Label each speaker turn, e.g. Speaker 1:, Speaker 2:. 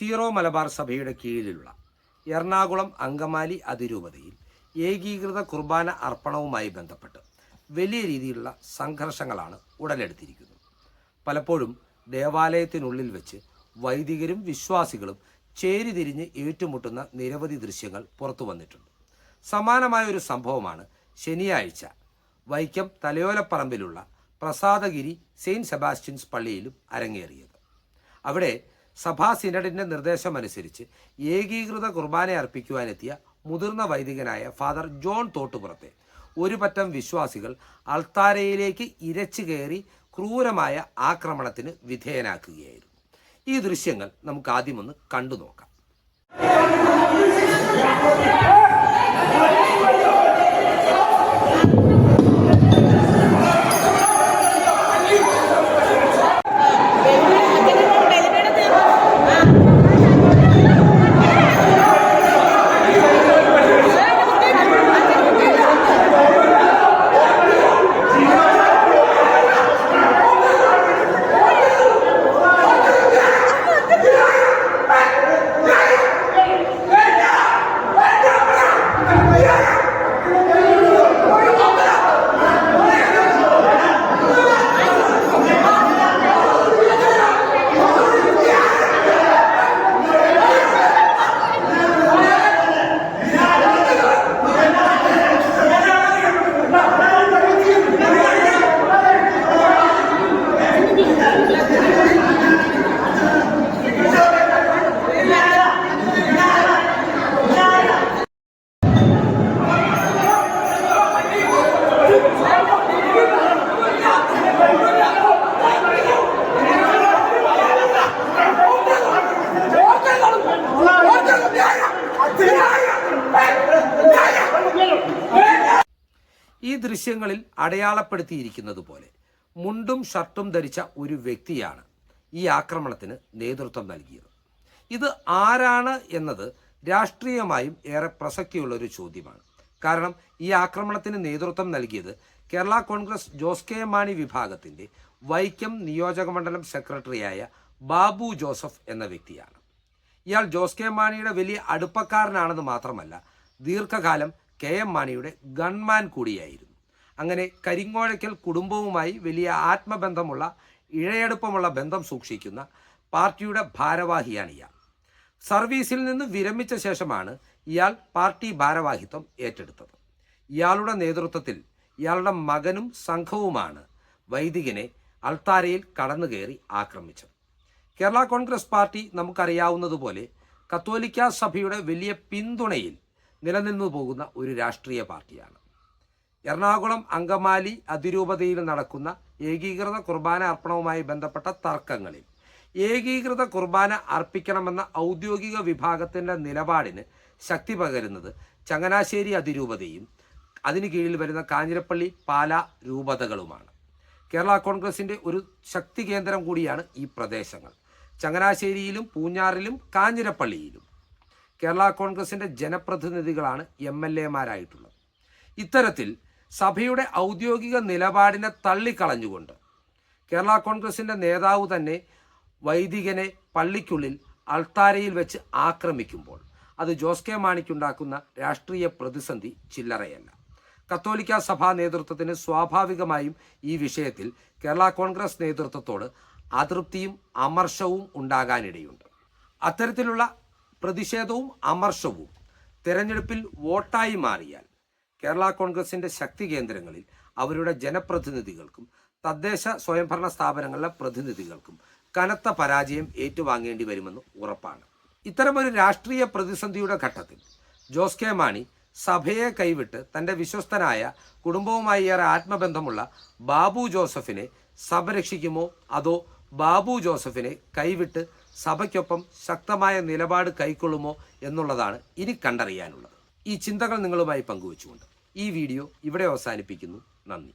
Speaker 1: Zero Malabar സഭയുടെ കീഴിലുള്ള എറണാകുളം അങ്കമാലി അതിരൂപതയിൽ ഏകീകൃത കുർബാന അർപ്പണവുമായി ബന്ധപ്പെട്ട് വലിയ രീതിയിലുള്ള സംഘർഷങ്ങളാണ് ഉടലെടുത്തിരിക്കുന്നത്. പലപ്പോഴും ദേവാലയത്തിനുള്ളിൽ വെച്ച് വൈദികരും വിശ്വാസികളും ചേരിതിരിഞ്ഞ് ഏറ്റുമുട്ടുന്ന നിരവധി ദൃശ്യങ്ങൾ പുറത്തു വന്നിട്ടുണ്ട്. സമാനമായ ഒരു സംഭവമാണ് ശനിയാഴ്ച വൈക്കം തലയോലപ്പറമ്പിലുള്ള പ്രസാദഗിരി സെയിന്റ് സെബാസ്റ്റ്യൻസ് പള്ളിയിലും അരങ്ങേറിയത്. അവിടെ സഭാ സിനഡിന്റെ നിർദ്ദേശമനുസരിച്ച് ഏകീകൃത കുർബാന അർപ്പിക്കുവാനെത്തിയ മുതിർന്ന വൈദികനായ ഫാദർ ജോൺ തോട്ടുപുറത്തെ ഒരു പറ്റം വിശ്വാസികൾ അൾത്താരയിലേക്ക് ഇരച്ചു കയറി ക്രൂരമായ ആക്രമണത്തിന് വിധേയനാക്കുകയായിരുന്നു. ഈ ദൃശ്യങ്ങൾ നമുക്ക് ആദ്യമൊന്ന് കണ്ടു നോക്കാം ഈ ദൃശ്യങ്ങളിൽ അടയാളപ്പെടുത്തിയിരിക്കുന്നത് പോലെ മുണ്ടും ഷർട്ടും ധരിച്ച ഒരു വ്യക്തിയാണ് ഈ ആക്രമണത്തിന് നേതൃത്വം നൽകിയത്. ഇത് ആരാണ് എന്നത് രാഷ്ട്രീയമായും ഏറെ പ്രസക്തിയുള്ള ഒരു ചോദ്യമാണ്. കാരണം ഈ ആക്രമണത്തിന് നേതൃത്വം നൽകിയത് കേരള കോൺഗ്രസ് ജോസ് കെ മാണി വിഭാഗത്തിന്റെ വൈക്കം നിയോജകമണ്ഡലം സെക്രട്ടറിയായ ബാബു ജോസഫ് എന്ന വ്യക്തിയാണ്. ഇയാൾ ജോസ് കെ മാണിയുടെ വലിയ അടുപ്പക്കാരനാണെന്ന് മാത്രമല്ല ദീർഘകാലം കെ എം മാണിയുടെ ഗൺമാൻ കൂടിയായിരുന്നു. അങ്ങനെ കരിങ്ങോഴയ്ക്കൽ കുടുംബവുമായി വലിയ ആത്മബന്ധമുള്ള ഇഴയടുപ്പമുള്ള ബന്ധം സൂക്ഷിക്കുന്ന പാർട്ടിയുടെ ഭാരവാഹിയാണ് ഇയാൾ. സർവീസിൽ നിന്ന് വിരമിച്ച ശേഷമാണ് ഇയാൾ പാർട്ടി ഭാരവാഹിത്വം ഏറ്റെടുത്തത്. ഇയാളുടെ നേതൃത്വത്തിൽ ഇയാളുടെ മകനും സംഘവുമാണ് വൈദികനെ അൾത്താരയിൽ കടന്നു കയറി ആക്രമിച്ചത്. കേരള കോൺഗ്രസ് പാർട്ടി നമുക്കറിയാവുന്നതുപോലെ കത്തോലിക്ക സഭയുടെ വലിയ പിന്തുണയിൽ നിലനിന്നു പോകുന്ന ഒരു രാഷ്ട്രീയ പാർട്ടിയാണ്. എറണാകുളം അങ്കമാലി അതിരൂപതയിൽ നടക്കുന്ന ഏകീകൃത കുർബാന അർപ്പണവുമായി ബന്ധപ്പെട്ട തർക്കങ്ങളിൽ ഏകീകൃത കുർബാന അർപ്പിക്കണമെന്ന ഔദ്യോഗിക വിഭാഗത്തിന്റെ നിലപാടിന് ശക്തി പകരുന്നത് ചങ്ങനാശ്ശേരി അതിരൂപതയും അതിന് കീഴിൽ വരുന്ന കാഞ്ഞിരപ്പള്ളി പാല രൂപതകളുമാണ്. കേരള കോൺഗ്രസിന്റെ ഒരു ശക്തി കേന്ദ്രം കൂടിയാണ് ഈ പ്രദേശങ്ങൾ. ചങ്ങനാശ്ശേരിയിലും പൂഞ്ഞാറിലും കാഞ്ഞിരപ്പള്ളിയിലും. കേരള കോൺഗ്രസിന്റെ ജനപ്രതിനിധികളാണ് എം എൽ എമാരായിട്ടുള്ളത്. ഇത്തരത്തിൽ സഭയുടെ ഔദ്യോഗിക നിലപാടിനെ തള്ളിക്കളഞ്ഞുകൊണ്ട് കേരള കോൺഗ്രസിന്റെ നേതാവ് തന്നെ വൈദികനെ പള്ളിക്കുള്ളിൽ അൾത്താരയിൽ വെച്ച് ആക്രമിക്കുമ്പോൾ അത് ജോസ് കെ മാണിക്കുണ്ടാക്കുന്ന രാഷ്ട്രീയ പ്രതിസന്ധി ചില്ലറയല്ല. കത്തോലിക്ക സഭാ നേതൃത്വത്തിന് സ്വാഭാവികമായും ഈ വിഷയത്തിൽ കേരള കോൺഗ്രസ് നേതൃത്വത്തോട് അതൃപ്തിയും അമർഷവും ഉണ്ടാകാനിടയുണ്ട്. അത്തരത്തിലുള്ള പ്രതിഷേധവും അമർഷവും തെരഞ്ഞെടുപ്പിൽ വോട്ടായി മാറിയാൽ കേരള കോൺഗ്രസിന്റെ ശക്തി കേന്ദ്രങ്ങളിൽ അവരുടെ ജനപ്രതിനിധികൾക്കും തദ്ദേശ സ്വയംഭരണ സ്ഥാപനങ്ങളിലെ പ്രതിനിധികൾക്കും കനത്ത പരാജയം ഏറ്റുവാങ്ങേണ്ടി വരുമെന്ന് ഉറപ്പാണ്. ഇത്തരമൊരു രാഷ്ട്രീയ പ്രതിസന്ധിയുടെ ഘട്ടത്തിൽ ജോസ് കെ മാണി സഭയെ കൈവിട്ട് തന്റെ വിശ്വസ്തനായ കുടുംബവുമായി ഏറെ ആത്മബന്ധമുള്ള ബാബു ജോസഫിനെ സഭ രക്ഷിക്കുമോ അതോ ബാബു ജോസഫിനെ കൈവിട്ട് സഭയ്ക്കൊപ്പം ശക്തമായ നിലപാട് കൈക്കൊള്ളുമോ എന്നുള്ളതാണ് ഇനി കണ്ടറിയാനുള്ളത്. ഈ ചിന്തകൾ നിങ്ങളുമായി പങ്കുവച്ചുകൊണ്ട് ഈ വീഡിയോ ഇവിടെ അവസാനിപ്പിക്കുന്നു. നന്ദി.